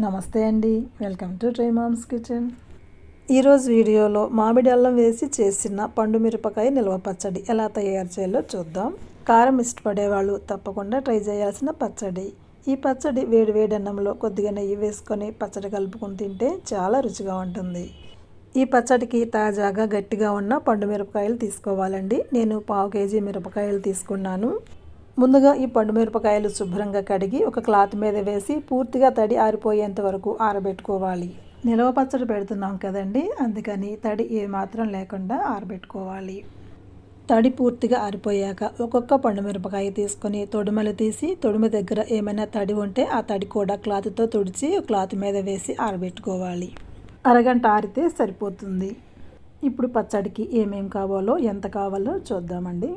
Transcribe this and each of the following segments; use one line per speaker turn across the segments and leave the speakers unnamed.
నమస్తే అండి. Welcome to try mom's kitchen. ఈరోజు వీడియోలో మామిడి అల్లం వేసి చేసిన పండు మిరపకాయ నిల్వ పచ్చడి ఎలా తయారు చేయాలో చూద్దాం. కారం ఇష్టపడేవాళ్ళు తప్పకుండా ట్రై చేయాల్సిన పచ్చడి. ఈ పచ్చడి వేడి వేడి అన్నంలో కొద్దిగా నెయ్యి వేసుకొని పచ్చడి కలుపుకొని తింటే చాలా రుచిగా ఉంటుంది. ఈ పచ్చడికి తాజాగా గట్టిగా ఉన్న పండు మిరపకాయలు తీసుకోవాలండి. నేను పావు కేజీ మిరపకాయలు తీసుకున్నాను. ముందుగా ఈ పండు మిరపకాయలు శుభ్రంగా కడిగి ఒక క్లాత్ మీద వేసి పూర్తిగా తడి ఆరిపోయేంత వరకు ఆరబెట్టుకోవాలి. నిలవ పచ్చడి పెడుతున్నాం కదండి అందుకని తడి ఏమాత్రం లేకుండా ఆరబెట్టుకోవాలి. తడి పూర్తిగా ఆరిపోయాక ఒక్కొక్క పండు మిరపకాయ తీసుకొని తొడుమలు తీసి తొడుమ దగ్గర ఏమైనా తడి ఉంటే ఆ తడి కూడా క్లాత్తో తుడిచి క్లాత్ మీద వేసి ఆరబెట్టుకోవాలి. అరగంట ఆరితే సరిపోతుంది. ఇప్పుడు పచ్చడికి ఏమేం కావాలో ఎంత కావాలో చూద్దామండి.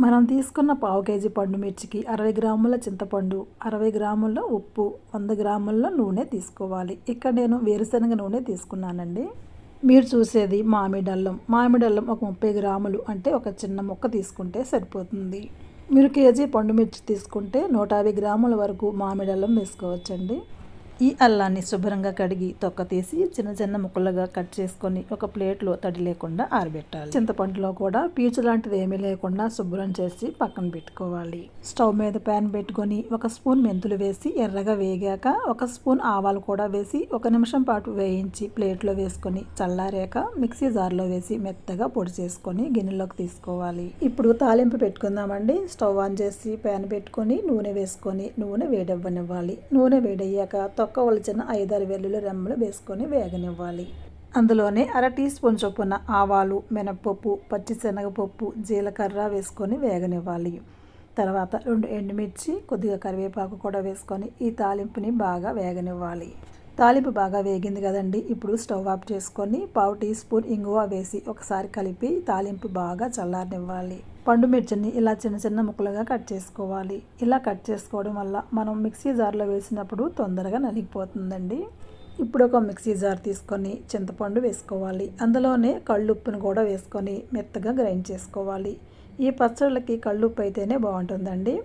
మనం తీసుకున్న పావు కేజీ పండు మిర్చికి అరవై గ్రాముల చింతపండు అరవై గ్రాముల ఉప్పు వంద గ్రాముల నూనె తీసుకోవాలి. ఇక్కడ నేను వేరుశనగ నూనె తీసుకున్నానండి. మీరు చూసేది మామిడల్లం. మామిడల్లం ఒక ముప్పై గ్రాములు అంటే ఒక చిన్న ముక్క తీసుకుంటే సరిపోతుంది. మీరు కేజీ పండు మిర్చి తీసుకుంటే నూట యాభై గ్రాముల వరకు మామిడల్లం వేసుకోవచ్చండి. ఈ అల్లాన్ని శుభ్రంగా కడిగి తొక్క తీసి చిన్న చిన్న ముక్కలుగా కట్ చేసుకొని ఒక ప్లేట్లో తడి లేకుండా ఆరబెట్టాలి. చింతపండులో కూడా పీచు లాంటిది ఏమీ లేకుండా శుభ్రం చేసి పక్కన పెట్టుకోవాలి. స్టవ్ మీద ప్యాన్ పెట్టుకొని ఒక స్పూన్ మెంతులు వేసి ఎర్రగా వేగాక ఒక స్పూన్ ఆవాలు కూడా వేసి ఒక నిమిషం పాటు వేయించి ప్లేట్లో వేసుకొని చల్లారాక మిక్సీ జార్లో వేసి మెత్తగా పొడి చేసుకొని గిన్నెలోకి తీసుకోవాలి. ఇప్పుడు తాలింపు పెట్టుకుందామండి. స్టవ్ ఆన్ చేసి ప్యాన్ పెట్టుకొని నూనె వేసుకొని నూనె వేడవ్వనివ్వాలి. నూనె వేడయ్యాక తొక్క వలిచిన ఐదారు వెల్లుల్లి రెమ్మలు వేసుకొని వేగనివ్వాలి. అందులోనే అర టీ స్పూన్ చొప్పున ఆవాలు మినప్పప్పు పచ్చిశనగపప్పు జీలకర్ర వేసుకొని వేగనివ్వాలి. తర్వాత రెండు ఎండుమిర్చి కొద్దిగా కరివేపాకు కూడా వేసుకొని ఈ తాలింపుని బాగా వేగనివ్వాలి. తాలింపు బాగా వేగింది కదండి. ఇప్పుడు స్టవ్ ఆఫ్ చేసుకొని పావు టీ స్పూన్ ఇంగువ వేసి ఒకసారి కలిపి తాలింపు బాగా చల్లారనివ్వాలి. పండు మిర్చిని ఇలా చిన్న చిన్న ముక్కలుగా కట్ చేసుకోవాలి. ఇలా కట్ చేసుకోవడం వల్ల మనం మిక్సీ జార్లో వేసినప్పుడు తొందరగా నలిగిపోతుందండి. ఇప్పుడు ఒక మిక్సీ జార్ తీసుకొని చింతపండు వేసుకోవాలి. అందులోనే కళ్ళుప్పును కూడా వేసుకొని మెత్తగా గ్రైండ్ చేసుకోవాలి. ఈ పచ్చళ్ళకి కళ్ళుప్పు అయితేనే బాగుంటుందండి.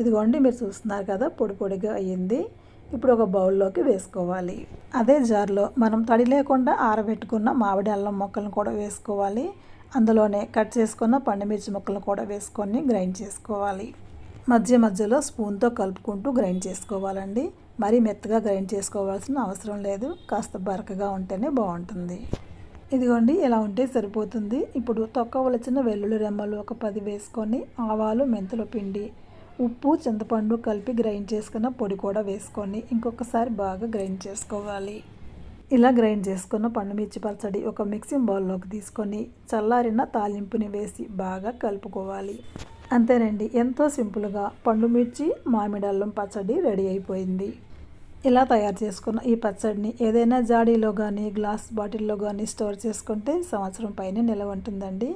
ఇదిగోండి మీరు చూస్తున్నారు కదా పొడి పొడిగా అయ్యింది. ఇప్పుడు ఒక బౌల్లోకి వేసుకోవాలి. అదే జార్లో మనం తడి లేకుండా ఆరబెట్టుకున్న మామిడి అల్లం మొక్కలను కూడా వేసుకోవాలి. అందులోనే కట్ చేసుకున్న పండుమిర్చి ముక్కలు కూడా వేసుకొని గ్రైండ్ చేసుకోవాలి. మధ్య మధ్యలో స్పూన్తో కలుపుకుంటూ గ్రైండ్ చేసుకోవాలండి. మరీ మెత్తగా గ్రైండ్ చేసుకోవాల్సిన అవసరం లేదు. కాస్త బరకగా ఉంటేనే బాగుంటుంది. ఇదిగోండి ఇలా ఉంటే సరిపోతుంది. ఇప్పుడు తొక్క వలచిన వెల్లుల్లి రెమ్మలు ఒక పది వేసుకొని ఆవాలు మెంతుల పిండి ఉప్పు చింతపండు కలిపి గ్రైండ్ చేసుకున్న పొడి కూడా వేసుకొని ఇంకొకసారి బాగా గ్రైండ్ చేసుకోవాలి. ఇలా గ్రైండ్ చేసుకున్న పండుమిర్చి పచ్చడి ఒక మిక్సింగ్ బౌల్లోకి తీసుకొని చల్లారిన తాలింపుని వేసి బాగా కలుపుకోవాలి. అంతేనండి ఎంతో సింపుల్గా పండుమిర్చి మామిడి అల్లం పచ్చడి రెడీ అయిపోయింది. ఇలా తయారు చేసుకున్న ఈ పచ్చడిని ఏదైనా జాడీలో కానీ గ్లాస్ బాటిల్లో కానీ స్టోర్ చేసుకుంటే సంవత్సరం పైన నిలవ ఉంటుందండి.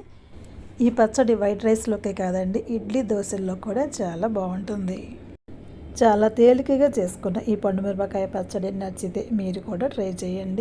ఈ పచ్చడి వైట్ రైస్లోకే కాదండి ఇడ్లీ దోశల్లో కూడా చాలా బాగుంటుంది. చాలా తేలికగా చేసుకున్న ఈ పండు మిరపకాయ పచ్చడి నచ్చితే మీరు కూడా ట్రై చేయండి.